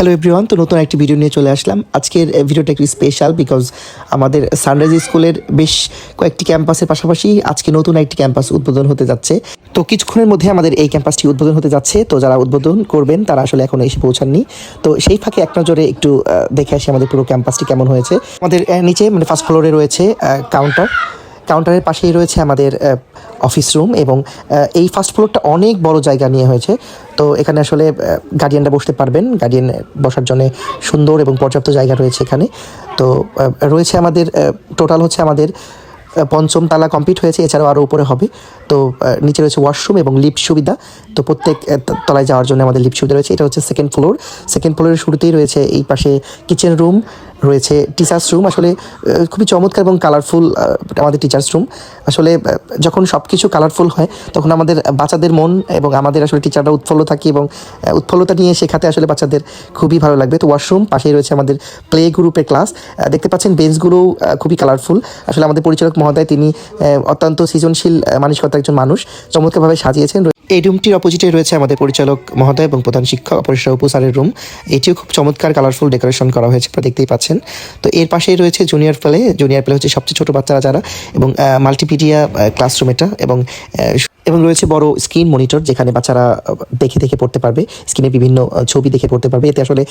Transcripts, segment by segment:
Hello everyone তো নতুন একটি ভিডিও নিয়ে চলে আসলাম। আজকের ভিডিওটা একটু স্পেশাল বিকজ আমাদের সানরাইজ স্কুলের বেশ কয়েকটি ক্যাম্পাসের পাশাপাশি আজকে নতুন একটি ক্যাম্পাস উদ্বোধন হতে যাচ্ছে। তো কিছুক্ষণের মধ্যে আমাদের এই ক্যাম্পাসটি উদ্বোধন হতে যাচ্ছে। তো যারা উদ্বোধন করবেন, তারা আসলে এখনও এসে পৌঁছাননি। তো সেই ফাঁকে এক নজরে একটু দেখে আসি আমাদের পুরো ক্যাম্পাসটি কেমন হয়েছে। আমাদের নিচে মানে ফার্স্ট ফ্লোরে রয়েছে কাউন্টার কাউন্টারের পাশেই রয়েছে আমাদের অফিস রুম এবং এই ফার্স্ট ফ্লোরটা অনেক বড় জায়গা নিয়ে হয়েছে। তো এখানে আসলে গার্ডিয়ানরা বসতে পারবেন। গার্ডিয়ান বসার জন্য সুন্দর এবং পর্যাপ্ত জায়গা রয়েছে এখানে। তো রয়েছে আমাদের টোটাল হচ্ছে আমাদের পঞ্চম তালা কমপ্লিট হয়েছে। এছাড়াও আরও উপরে হবে। তো নিচে রয়েছে ওয়াশরুম এবং লিফট সুবিধা। তো প্রত্যেক তলায় যাওয়ার জন্য আমাদের লিফট সুবিধা রয়েছে। এটা হচ্ছে সেকেন্ড ফ্লোর সেকেন্ড ফ্লোরের শুরুতেই রয়েছে এই পাশে কিচেন রুম রয়েছে টিচার্স রুম আসলে খুবই চমৎকার এবং কালারফুল আমাদের টিচার্স রুম আসলে যখন সব কিছু কালারফুল হয়, তখন আমাদের বাচ্চাদের মন এবং আমাদের আসলে টিচাররা উৎফুল্ল থাকি এবং উৎফুল্লতা নিয়ে শেখাতে আসলে বাচ্চাদের খুবই ভালো লাগবে। তো ওয়াশরুম পাশেই রয়েছে আমাদের প্লে গ্রুপের ক্লাস দেখতে পাচ্ছেন বেঞ্চগুলো খুবই কালারফুল আসলে আমাদের পরিচালক মহোদয়, তিনি অত্যন্ত সৃজনশীল মানসিকতার একজন মানুষ। চমৎকারভাবে সাজিয়েছেন। এই রুমটির অপোজিটে রয়েছে আমাদের পরিচালক মহোদয় এবং প্রধান শিক্ষক অপরেশরা উপসারের রুম এটিও খুব চমৎকার কালারফুল ডেকোরেশন করা হয়েছে, আপনারা দেখতেই পাচ্ছেন। তো এর পাশেই রয়েছে জুনিয়র প্লে জুনিয়র প্লে হচ্ছে সবচেয়ে ছোটো বাচ্চারা যারা এবং মাল্টিপিডিয়া ক্লাসরুম এটা এবং এবং রয়েছে বড় স্ক্রিন মনিটর যেখানে বাচ্চারা দেখে দেখে পড়তে পারবে। স্ক্রিনে বিভিন্ন ছবি দেখে পড়তে পারবে। এতে আসলে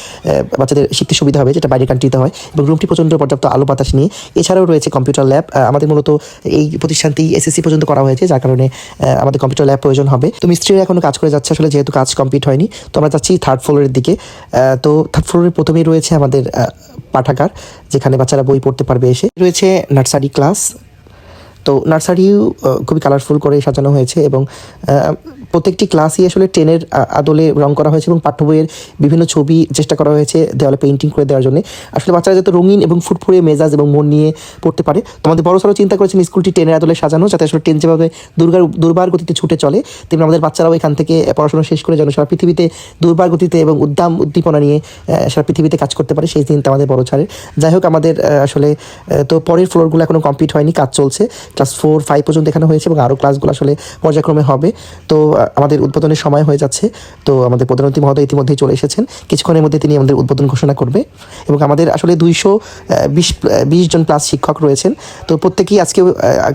বাচ্চাদের শিখতে সুবিধা হবে, যেটা বাইরের কান্ট্রিতে হয়। এবং রুমটি প্রচণ্ড পর্যাপ্ত আলো বাতাস নিয়ে। এছাড়াও রয়েছে কম্পিউটার ল্যাব আমাদের মূলত এই প্রতিষ্ঠানটি এসএসসি পর্যন্ত করা হয়েছে, যার কারণে আমাদের কম্পিউটার ল্যাব প্রয়োজন হবে। তো মিস্ত্রিরা এখনও কাজ করে যাচ্ছে, আসলে যেহেতু কাজ কমপ্লিট হয়নি। তো আমরা যাচ্ছি থার্ড ফ্লোরের দিকে। তো থার্ড ফ্লোরের প্রথমেই রয়েছে আমাদের পাঠাগার, যেখানে বাচ্চারা বই পড়তে পারবে এসে। রয়েছে নার্সারি ক্লাস তো নার্সারিও খুবই কালারফুল করে সাজানো হয়েছে এবং প্রত্যেকটি ক্লাসই আসলে ট্রেনের আদলে রং করা হয়েছে এবং পাঠ্য বইয়ের বিভিন্ন ছবি চেষ্টা করা হয়েছে দেওয়ালে পেন্টিং করে দেওয়ার জন্য। আসলে বাচ্চারা যাতে রঙিন এবং ফুটফুড়ে মেজাজ এবং মন নিয়ে পড়তে পারে। তো আমাদের বড় সড়ো চিন্তা করেছেন স্কুলটি ট্রেনের আদলে সাজানো যাতে আসলে ট্রেন যেভাবে দুর্গার, দুর্বার গতিতে ছুটে চলে, তেমনি আমাদের বাচ্চারাও এখান থেকে পড়াশোনা শেষ করে যেন সারা পৃথিবীতে দুর্বার গতিতে এবং উদ্দাম উদ্দীপনা নিয়ে সারা পৃথিবীতে কাজ করতে পারে সেই চিন্তা আমাদের বড় ছাড়ের যাই হোক আমাদের আসলে তো পরের ফ্লোরগুলো এখনও কমপ্লিট হয়নি, কাজ চলছে। ক্লাস ফোর ফাইভ পর্যন্ত এখানে হয়েছে এবং আরও ক্লাসগুলো আসলে পর্যায়ক্রমে হবে। তো আমাদের উদ্বোধনের সময় হয়ে যাচ্ছে। তো, আমাদের প্রধানমন্ত্রী মহোদয় ইতিমধ্যেই চলে এসেছেন। কিছুক্ষণের মধ্যে তিনি আমাদের উদ্বোধন ঘোষণা করবে এবং আমাদের আসলে দুইশো বিশ বিশ জন প্লাস শিক্ষক রয়েছেন। তো, প্রত্যেকেই আজকে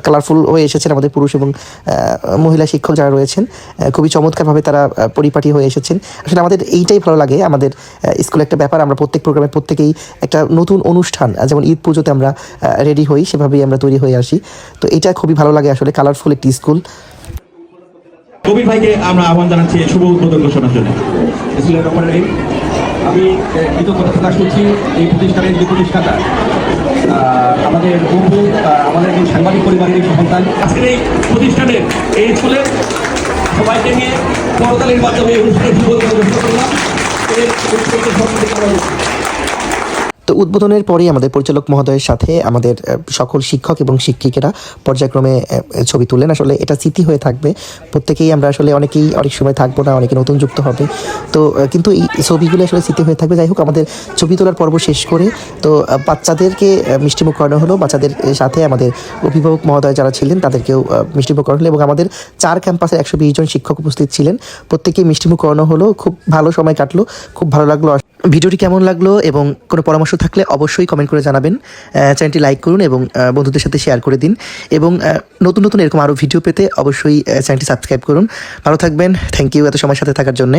কালারফুল হয়ে এসেছেন আমাদের পুরুষ এবং মহিলা শিক্ষক যারা রয়েছেন। খুবই চমৎকারভাবে তারা পরিপাটি হয়ে এসেছেন। আসলে আমাদের এইটাই ভালো লাগে, আমাদের স্কুলে একটা ব্যাপার। আমরা প্রত্যেক প্রোগ্রামে প্রত্যেকেই একটা নতুন অনুষ্ঠান, যেমন ঈদ পুজোতে আমরা রেডি হই, সেভাবেই আমরা তৈরি হয়ে আসি। তো এটা খুবই ভালো লাগে আসলে কালারফুল একটি স্কুল কবির ভাইকে আমরা আহ্বান জানাচ্ছি শুভ উদ্বোধন ঘোষণার জন্য। আমি কৃতজ্ঞতা প্রকাশ করছি এই প্রতিষ্ঠানের যে প্রতিষ্ঠাতা। আমাদের বন্ধু আমাদের একজন সাংবাদিক পরিবারের সন্তান আজকের এই প্রতিষ্ঠানের এই স্কুলের সবাইকে নিয়ে করতালির মাধ্যমে অনুষ্ঠানের শুভ উদ্বোধন ঘোষণা করলাম এর উদ্বোধন সম্পর্কে আমরা তো উদ্বোধনের পরেই আমাদের পরিচালক মহোদয়ের সাথে আমাদের সকল শিক্ষক এবং শিক্ষিকেরা পর্যায়ক্রমে ছবি তুললেন। আসলে এটা স্মৃতি হয়ে থাকবে। প্রত্যেকেই আমরা আসলে অনেকেই, অনেক সময় থাকব না, অনেকে নতুন যুক্ত হবে। তো কিন্তু এই ছবিগুলো আসলে স্মৃতি হয়ে থাকবে। যাই হোক, আমাদের ছবি তোলার পর্ব শেষ করে, তো বাচ্চাদেরকে মিষ্টিমুখ করানো হলো। বাচ্চাদের সাথে আমাদের অভিভাবক মহোদয় যারা ছিলেন, তাদেরকেও মিষ্টিমুখ করানো হলো। এবং আমাদের চার ক্যাম্পাসে একশো বিশ জন শিক্ষক উপস্থিত ছিলেন। প্রত্যেকেই মিষ্টিমুখ করানো হলো। খুব ভালো সময় কাটলো। খুব ভালো লাগল। ভিডিওটি কেমন লাগল এবং কোনো পরামর্শ থাকলে অবশ্যই কমেন্ট করে জানাবেন। চ্যানেলটি লাইক করুন এবং বন্ধুদের সাথে শেয়ার করে দিন। এবং নতুন নতুন এরকম আরও ভিডিও পেতে অবশ্যই চ্যানেলটি সাবস্ক্রাইব করুন। ভালো থাকবেন। থ্যাংক ইউ এত সময় সাথে থাকার জন্যে।